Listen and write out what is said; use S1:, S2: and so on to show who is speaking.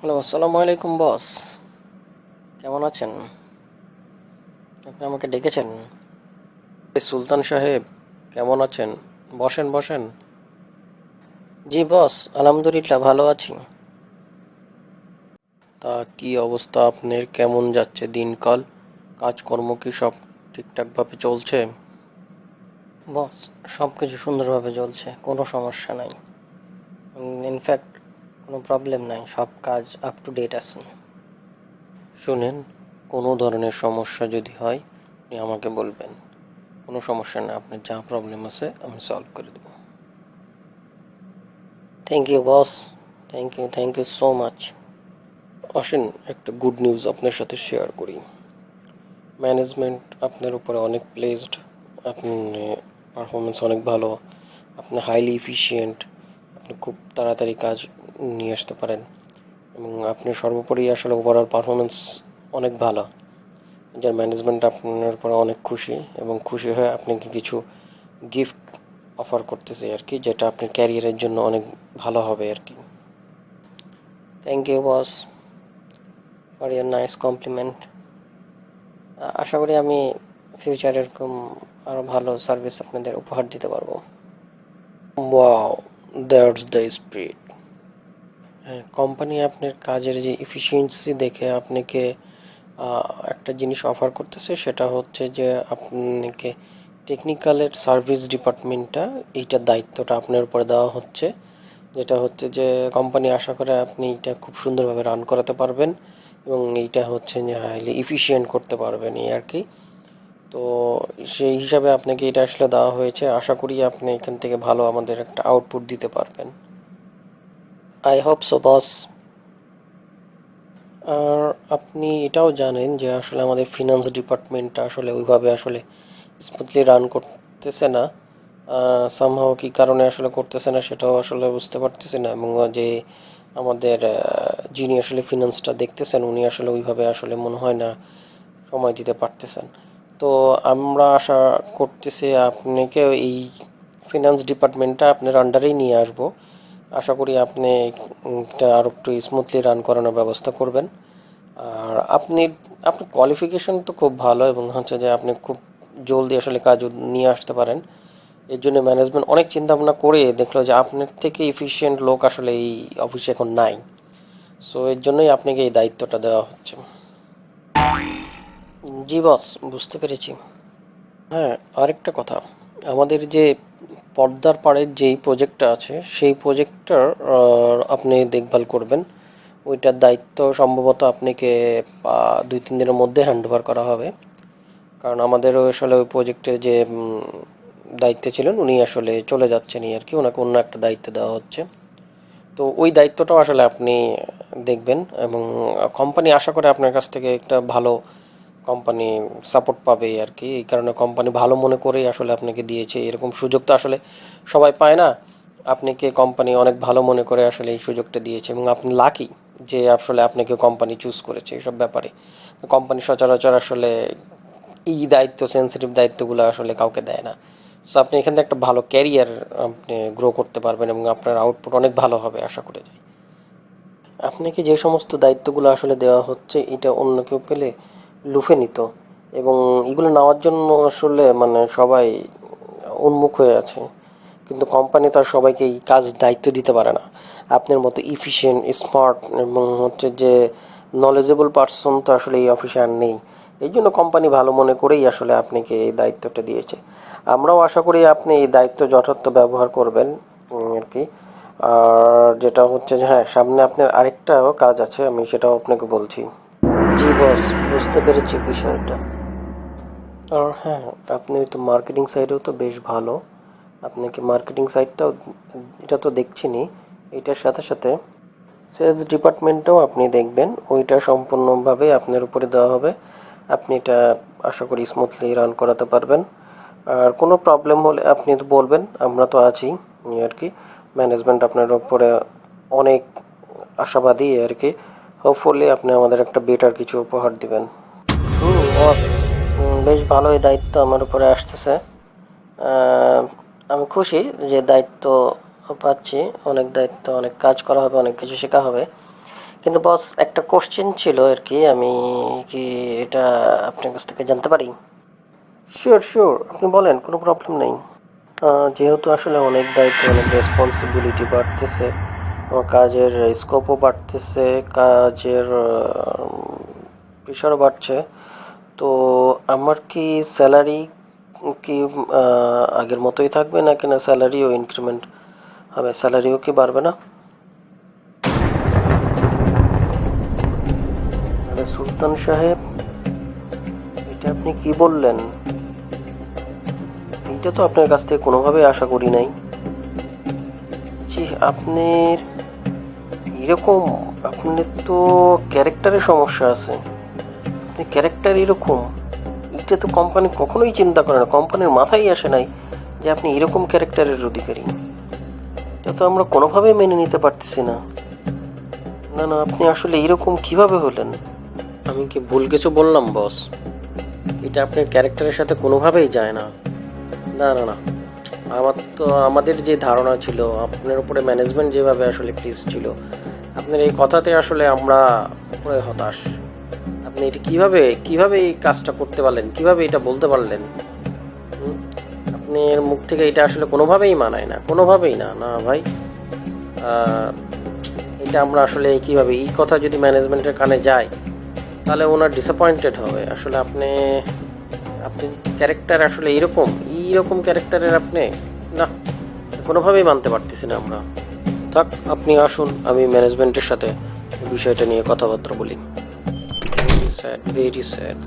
S1: Hello আসসালামু আলাইকুম বস। কেমন আছেন? আপনি আমাকে ডেকেছেন? এই সুলতান সাহেব কেমন আছেন? বসেন বসেন। জি বস আলহামদুলিল্লাহ ভালো আছি। তা কি অবস্থা আপনার? কেমন যাচ্ছে দিনকাল? কাজকর্ম কি সব ঠিকঠাকভাবে চলছে? বস সব কিছু সুন্দরভাবে চলছে কোনো সমস্যা নাই। ইনফ্যাক্ট কোনো প্রবলেম নাই সব কাজ আপ টু ডেট আছে। শুনেন কোনো ধরনের সমস্যা যদি হয় আপনি আমাকে বলবেন। কোনো সমস্যা না আপনার যা প্রবলেম আছে আমি সলভ করে দেবো। Thank you boss thank you thank you so much আসেন একটা গুড নিউজ আপনার সাথে শেয়ার করি। ম্যানেজমেন্ট আপনার উপরে অনেক প্লেসড আপনি পারফরমেন্স অনেক ভালো আপনি হাইলি এফিশিয়েন্ট আপনি খুব তাড়াতাড়ি কাজ নিয়ে আসতে পারেন। এবং আপনি সর্বোপরি আসলে ওভারঅল পারফরমেন্স অনেক ভালো। যার ম্যানেজমেন্ট আপনার উপরে অনেক খুশি এবং খুশি হয়ে আপনাকে কিছু গিফট অফার করতেছে আর কি যেটা আপনার ক্যারিয়ারের জন্য অনেক ভালো হবে আর কি thank you boss for your nice compliment আশা করি আমি ফিউচারে এরকম আরও ভালো সার্ভিস আপনাদের উপহার দিতে পারব। ওয়াও দ্যাটস দ্য স্পিরিট হ্যাঁ কোম্পানি আপনার কাজের যে এফিসিয়েন্সি দেখে আপনাকে একটা জিনিস অফার করতেছে, সেটা হচ্ছে যে আপনাকে টেকনিক্যালের সার্ভিস ডিপার্টমেন্টটা এইটার দায়িত্বটা আপনার উপরে দেওয়া হচ্ছে। যেটা হচ্ছে যে কোম্পানি আশা করে আপনি এটা খুব সুন্দরভাবে রান করাতে পারবেন এবং এইটা হচ্ছে যে হাইলি এফিশিয়েন্ট করতে পারবেন এই আর কি। তো সেই হিসাবে আপনাকে এটা আসলে দেওয়া হয়েছে। আশা করি আপনি এখান থেকে ভালো আমাদের একটা আউটপুট দিতে পারবেন। আই হোপ সো বস আর আপনি এটাও জানেন যে আসলে আমাদের ফিনান্স ডিপার্টমেন্টটা আসলে ওইভাবে আসলে স্মুথলি রান করতেছে না। সামহাও কি কারণে আসলে করতেছে না সেটাও আসলে বুঝতে পারতেছি না এবং যে আমাদের যিনি আসলে ফিনান্সটা দেখতেছেন উনি আসলে ওইভাবে আসলে মনে হয় না সময় দিতে পারতেছেন। তো আমরা আশা করতেছি আপনাকে এই ফিনান্স ডিপার্টমেন্টটা আপনার আন্ডারেই নিয়ে আসব। আশা করি আপনি এটা আরও একটু স্মুথলি রান করানোর ব্যবস্থা করবেন। আর আপনি, আপনার কোয়ালিফিকেশন তো খুব ভালো এবং হচ্ছে যে আপনি খুব জলদি আসলে কাজ নিয়ে আসতে পারেন। এর জন্য ম্যানেজমেন্ট অনেক চিন্তা ভাবনা করে দেখল যে আপনার থেকে এফিশিয়েন্ট লোক আসলে এই অফিসে এখন নাই। সো এর জন্যই আপনাকে এই দায়িত্বটা দেওয়া হচ্ছে। জি বস বুঝতে পেরেছি। হ্যাঁ আরেকটা কথা। আমাদের যে পর্দার পাড়ের যেই প্রজেক্টটা আছে, সেই প্রজেক্টটার আপনি দেখভাল করবেন। ওইটার দায়িত্ব সম্ভবত আপনাকে দুই, তিন দিনের মধ্যে হ্যান্ড ওভার করা হবে। কারণ আমাদেরও আসলে ওই প্রজেক্টের যে দায়িত্বে ছিলেন, উনি আসলে চলে যাচ্ছেন আর কি। ওনাকে অন্য একটা দায়িত্ব দেওয়া হচ্ছে। তো ওই দায়িত্বটাও আসলে আপনি দেখবেন এবং কোম্পানি আশা করে আপনার কাছ থেকে একটা ভালো কোম্পানি সাপোর্ট পাবে আর কি। এই কারণে কোম্পানি ভালো মনে করেই আসলে আপনাকে দিয়েছে। এরকম সুযোগ তো আসলে সবাই পায় না। আপনাকে কোম্পানি অনেক ভালো মনে করে আসলে এই সুযোগটা দিয়েছে এবং আপনি লাকি যে আসলে আপনাকে কোম্পানি চুজ করেছে এইসব ব্যাপারে। কোম্পানি সচরাচর আসলে এই দায়িত্ব সেন্সিটিভ দায়িত্বগুলো আসলে কাউকে দেয় না। সো আপনি এখান থেকে একটা ভালো ক্যারিয়ার আপনি গ্রো করতে পারবেন এবং আপনার আউটপুট অনেক ভালো হবে আশা করে যাই। আপনাকে যে সমস্ত দায়িত্বগুলো আসলে দেওয়া হচ্ছে, এটা অন্য কেউ পেলে লুফে নিত। এবং এগুলো নেওয়ার জন্য আসলে মানে সবাই উন্মুখ হয়ে আছে। কিন্তু কোম্পানি তো আর সবাইকে এই কাজ দায়িত্ব দিতে পারে না। আপনার মতো ইফিশিয়েন্ট স্মার্ট এবং হচ্ছে যে নলেজেবল পার্সন তো আসলে এই অফিসে আর নেই। এই জন্য কোম্পানি ভালো মনে করেই আসলে আপনাকে এই দায়িত্বটা দিয়েছে। আমরাও আশা করি আপনি এই দায়িত্ব যথার্থ ব্যবহার করবেন আর কি। আর যেটা হচ্ছে যে হ্যাঁ সামনে আপনার আরেকটাও কাজ আছে, আমি সেটাও আপনাকে বলছি। জি, বস, বুঝতে পেরেছি বিষয়টা। আর হ্যাঁ আপনি তো মার্কেটিং সাইডেও তো বেশ ভালো। আপনাকে মার্কেটিং সাইডটাও এটা তো দেখছিনি। এটার সাথে সাথে সেলস ডিপার্টমেন্টটাও আপনি দেখবেন। ওইটা সম্পূর্ণভাবে আপনার উপরে দেওয়া হবে। আপনি এটা আশা করি স্মুথলি রান করাতে পারবেন। আর কোনো প্রবলেম হলে আপনি তো বলবেন, আমরা তো আছি আর কি। ম্যানেজমেন্ট আপনার উপরে অনেক আশাবাদী আর কি। হোপফুলি আপনি আমাদের একটা বেটার কিছু উপহার দিবেন। হুম বেশ ভালোই দায়িত্ব আমার উপরে আসতেছে। আমি খুশি যে দায়িত্ব পাচ্ছি। অনেক দায়িত্ব, অনেক কাজ করা হবে, অনেক কিছু শেখা হবে। কিন্তু বস একটা কোশ্চেন ছিল আর কি, আমি কি এটা আপনার কাছ থেকে জানতে পারি? শিওর শিওর আপনি বলেন, কোনো প্রবলেম নেই। যেহেতু আসলে অনেক দায়িত্ব, অনেক রেসপন্সিবিলিটি বাড়তেছে। কাজের স্কোপও বাড়তেছে, কাজের প্রেশারও বাড়ছে। তো আমার কি স্যালারি কি আগের মতোই থাকবে নাকি না স্যালারিও ইনক্রিমেন্ট হবে? স্যালারিও কি বাড়বে না? সুলতান সাহেব, এটা আপনি কি বললেন? এটা তো আপনার কাছ থেকে কোনোভাবেই আশা করি নাই। জি, আপনার এরকম আপনার তো ক্যারেক্টারের সমস্যা আছে। ক্যারেক্টার এরকম, এটা তো কোম্পানি কখনোই চিন্তা করে না কোম্পানির মাথায় আসে নাই যে আপনি এরকম ক্যারেক্টারের অধিকারী। এটা তো আমরা কোনোভাবেই মেনে নিতে পারতেছি না। না না, আপনি আসলে এরকম কীভাবে হলেন? আমি কি ভুল কিছু বললাম বস এটা আপনার ক্যারেক্টারের সাথে কোনোভাবেই যায় না। না না না। আমার তো, আমাদের যে ধারণা ছিল, আপনার উপরে ম্যানেজমেন্ট যেভাবে আসলে প্লিজ ছিল আপনার এই কথাতে আসলে আমরা পুরো হতাশ। আপনি এটা কীভাবে কীভাবে এই কাজটা করতে পারলেন? কীভাবে এটা বলতে পারলেন? আপনার মুখ থেকে এটা আসলে কোনোভাবেই মানায় না, কোনোভাবেই না। না ভাই এটা আমরা আসলে কীভাবে, এই কথা যদি ম্যানেজমেন্টের কানে যায়, তাহলে ওনার ডিসঅ্যাপয়েন্টেড হবে। আসলে আপনি আপনি ক্যারেক্টার আসলে এইরকম এইরকম ক্যারেক্টারের আপনি, না, কোনোভাবেই মানতে পারতেছি না আমরা। থাক আপনি আসুন আমি ম্যানেজমেন্টের সাথে বিষয়টা নিয়ে কথাবার্তা বলি। Sad very sad